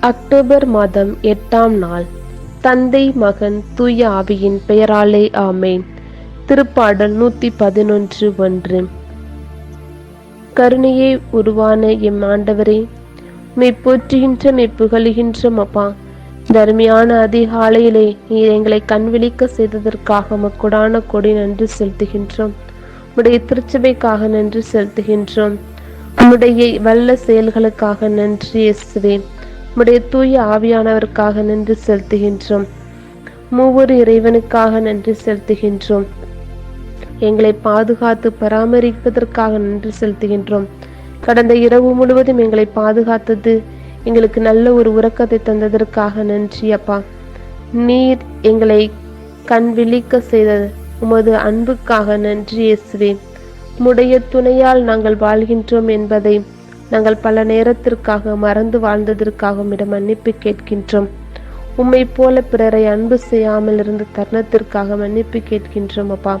October மாதம் எட்டாம் நாள். தந்தை மகன் தூய ஆவியின் பெயராலே ஆமேன். திருப்பாடல் நூத்தி பதினொன்று ஒன்று. கருணையே உருவான எம் ஆண்டவரே மெய் போற்றுகின்ற மெய் புகழுகின்ற அப்பா தர்மியான அதிகாலையிலே நீர் எங்களை கண்விழிக்க செய்ததற்காக மக்குடான கொடி நன்றி செலுத்துகின்றோம். உடைய திருச்சபைக்காக நன்றி செலுத்துகின்றோம். உம்முடைய வல்ல செயல்களுக்காக நன்றி இயேசுவேன் உம்முடைய தூய ஆவியானவருக்காக நின்று செலுத்துகின்றோம். மூவொரு இறைவனுக்காக நன்றி செலுத்துகின்றோம். எங்களை பாதுகாத்து பராமரிப்பதற்காக நன்றி செலுத்துகின்றோம். கடந்த இரவு முழுவதும் எங்களை பாதுகாத்தது எங்களுக்கு நல்ல ஒரு உறக்கத்தை தந்ததற்காக நன்றி அப்பா. நீர் எங்களை கண் விழிக்க செய்த உமது அன்புக்காக நன்றி இயேசுவே. உம்முடைய துணையால் நாங்கள் வாழ்கின்றோம் என்பதை நாங்கள் பல நேரத்திற்காக மறந்து வாழ்ந்ததற்காக உம்மிடம் மன்னிப்பு கேட்கின்றோம். உம்மை போல பிறரை அன்பு செய்யாமல் இருந்த தருணத்திற்காக மன்னிப்பு கேட்கின்றோம் அப்பா.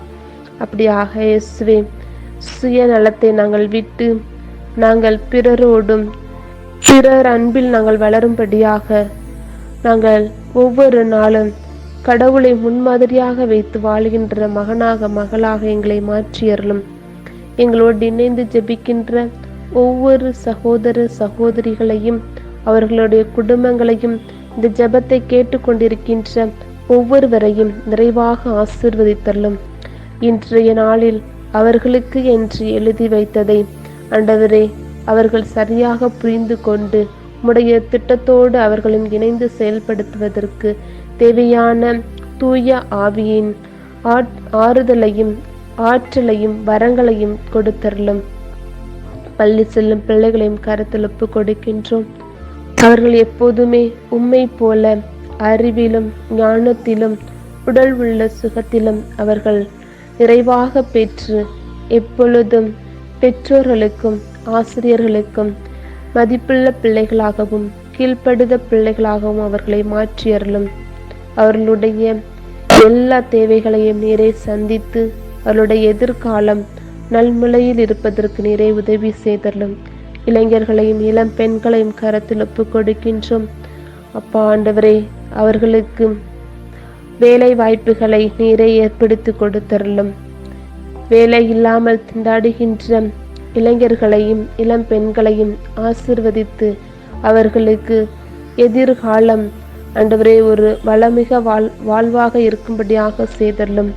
அப்படியாக இயேசுவே சுயநலத்தை நாங்கள் விட்டு நாங்கள் பிறரோடும் பிறர் அன்பில் நாங்கள் வளரும்படியாக நாங்கள் ஒவ்வொரு நாளும் கடவுளை முன்மாதிரியாக வைத்து வாழ்கின்ற மகனாக மகளாக எங்களை மாற்றியறலும் எங்களோடு இணைந்து ஜெபிக்கின்ற ஒவ்வொரு சகோதர சகோதரிகளையும் அவர்களுடைய குடும்பங்களையும் இந்த ஜெபத்தை கேட்டுக்கொண்டிருக்கின்ற ஒவ்வொருவரையும் நிறைவாக ஆசிர்வதித்தள்ளும் இன்றைய நாளில் அவர்களுக்கு என்று எழுதி வைத்ததை அண்டவரே அவர்கள் சரியாக புரிந்து கொண்டு உடைய திட்டத்தோடு அவர்களும் இணைந்து செயல்படுத்துவதற்கு தேவையான தூய ஆவியின் ஆறுதலையும் ஆற்றலையும் வரங்களையும் கொடுத்தரலும் பள்ளி செல்லும் பிள்ளைகளையும் கருத்தில் ஒப்பு கொடுக்கின்றோம். அவர்கள் எப்போதுமே உம்மை போல அறிவிலும் ஞானத்திலும் உடல் உள்ள சுகத்திலும் அவர்கள் நிறைவாக பெற்று எப்பொழுதும் பெற்றோர்களுக்கும் ஆசிரியர்களுக்கும் மதிப்புள்ள பிள்ளைகளாகவும் கீழ்ப்படுத பிள்ளைகளாகவும் அவர்களை மாற்றியறலும் அவர்களுடைய எல்லா தேவைகளையும் நீரே சந்தித்து அவர்களுடைய எதிர்காலம் நல்முலையில் இருப்பதற்கு நீரே உதவி செய்தலும் இளைஞர்களையும் இளம் பெண்களையும் கரத்தில் ஒப்பு கொடுக்கின்றோம். அப்பா ஆண்டவரே அவர்களுக்கு வேலை வாய்ப்புகளை நீரை ஏற்படுத்தி கொடுத்தரலும் வேலை இல்லாமல் திண்டாடுகின்ற இளைஞர்களையும் இளம் பெண்களையும் ஆசிர்வதித்து அவர்களுக்கு எதிர்காலம் ஆண்டவரே ஒரு வளமிக வாழ் வாழ்வாக இருக்கும்படியாக செய்தலும்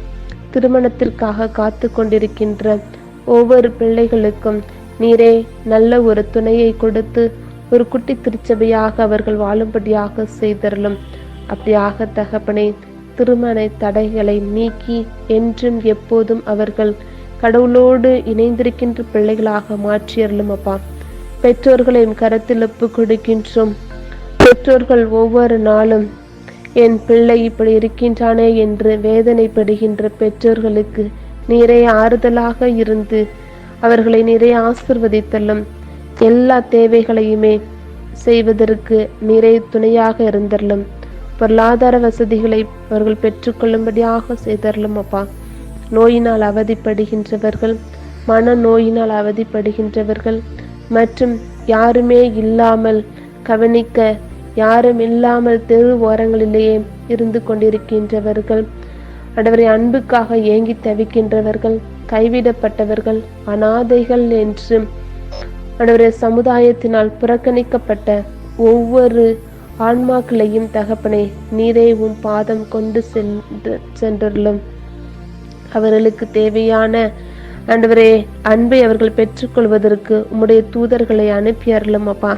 திருமணத்திற்காக காத்து கொண்டிருக்கின்ற ஒவ்வொரு பிள்ளைகளுக்கும் நீரே நல்ல ஒரு துணையை கொடுத்து ஒரு குட்டி திருச்சபையாக அவர்கள் வாழும்படியாக செய்தரலும் அப்படியாக தகப்பனே திருமண தடைகளை நீக்கி என்றும் எப்போதும் அவர்கள் கடவுளோடு இணைந்திருக்கின்ற பிள்ளைகளாக மாற்றியறலும் அப்பா. பெற்றோர்களையும் கரத்தில் ஒப்பு கொடுக்கின்றோம். பெற்றோர்கள் ஒவ்வொரு நாளும் என் பிள்ளை இப்படி இருக்கின்றானே என்று வேதனைப்படுகின்ற பெற்றோர்களுக்கு நிறைய ஆறுதலாக இருந்து அவர்களை நிறைய ஆசிர்வதித்தலும். எல்லா தேவைகளையுமே செய்வதற்கு நிறைய துணையாக இருந்தரலும். பொருளாதார வசதிகளை அவர்கள் பெற்றுக்கொள்ளும்படியாக செய்தரலும் அப்பா. நோயினால் அவதிப்படுகின்றவர்கள் மன நோயினால் அவதிப்படுகின்றவர்கள் மற்றும் யாருமே இல்லாமல் கவனிக்க யாரும் இல்லாமல் தெரு ஓரங்களிலேயே இருந்து கொண்டிருக்கின்றவர்கள். அடவரை அன்புக்காக ஏங்கி தவிக்கின்றவர்கள் கைவிடப்பட்டவர்கள் அனாதைகள் என்று அடவரை சமுதாயத்தினால் புறக்கணிக்கப்பட்ட ஒவ்வொரு ஆன்மாக்களையும் தகப்பனை நீரே உன் பாதம் கொண்டு சென்று சென்றுள்ளும். அவர்களுக்கு தேவையான ஆண்டவரே அன்பை அவர்கள் பெற்றுக்கொள்வதற்கு உம்முடைய தூதர்களை அனுப்பி அருளும் அப்பா.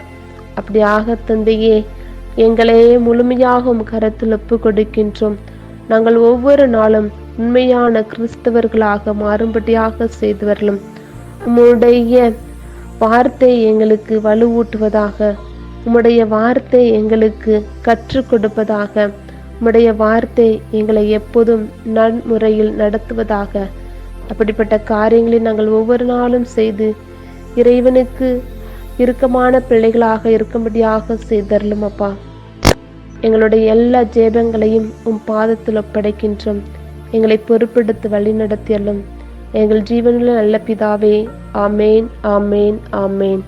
அப்படியாக தந்தையே எங்களையே முழுமையாக உம் கரத்தில் ஒப்பு கொடுக்கின்றோம் நாங்கள் ஒவ்வொரு நாளும் உண்மையான கிறிஸ்தவர்களாக மாறும்படியாக செய்து வரலும் உம்முடைய வார்த்தை எங்களுக்கு வலுவூட்டுவதாக உம்முடைய வார்த்தை எங்களுக்கு கற்றுக் கொடுப்பதாக உம்முடைய வார்த்தை எங்களை எப்போதும் நன்முறையில் நடத்துவதாக. அப்படிப்பட்ட காரியங்களை நாங்கள் ஒவ்வொரு நாளும் செய்து இறைவனுக்கு இறுக்கமான பிள்ளைகளாக இருக்கும்படியாக செய்தரலும் அப்பா. எங்களுடைய எல்லா ஜேபங்களையும் உம் பாதத்தில் ஒப்படைக்கின்றோம். எங்களை பொறுப்பெடுத்து வழிநடத்தியலும் எங்கள் ஜீவனில் நல்ல பிதாவே ஆமேன் ஆமேன் ஆமேன்.